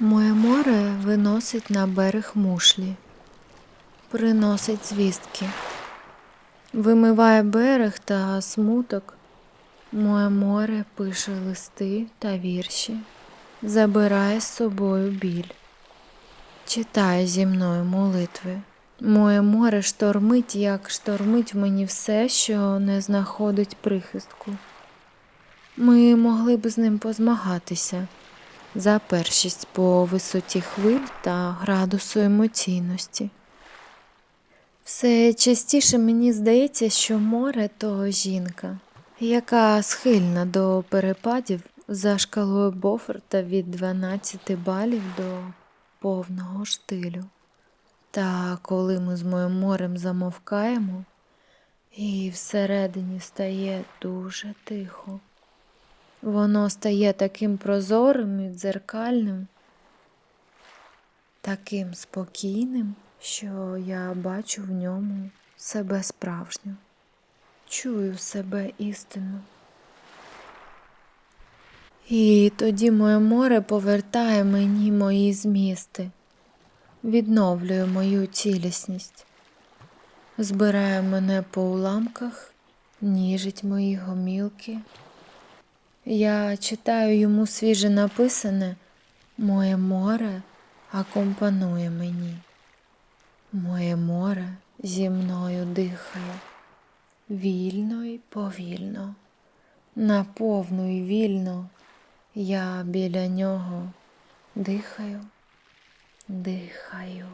Моє море виносить на берег мушлі, приносить звістки, вимиває берег та смуток. Моє море пише листи та вірші, забирає з собою біль, читає зі мною молитви. Моє море штормить, як штормить мені все, що не знаходить прихистку. Ми могли б з ним позмагатися за першість по висоті хвиль та градусу емоційності. Все частіше мені здається, що море то жінка, яка схильна до перепадів за шкалою Бофорта від 12 балів до повного штилю. Та коли ми з моїм морем замовкаємо, і всередині стає дуже тихо. Воно стає таким прозорим і дзеркальним, таким спокійним, що я бачу в ньому себе справжню, чую себе істинно. І тоді моє море повертає мені мої змісти, відновлює мою цілісність, збирає мене по уламках, ніжить мої гомілки. Я читаю йому свіже написане, моє море акомпанує мені. Моє море зі мною дихає, вільно й повільно, наповну й вільно я біля нього дихаю, дихаю.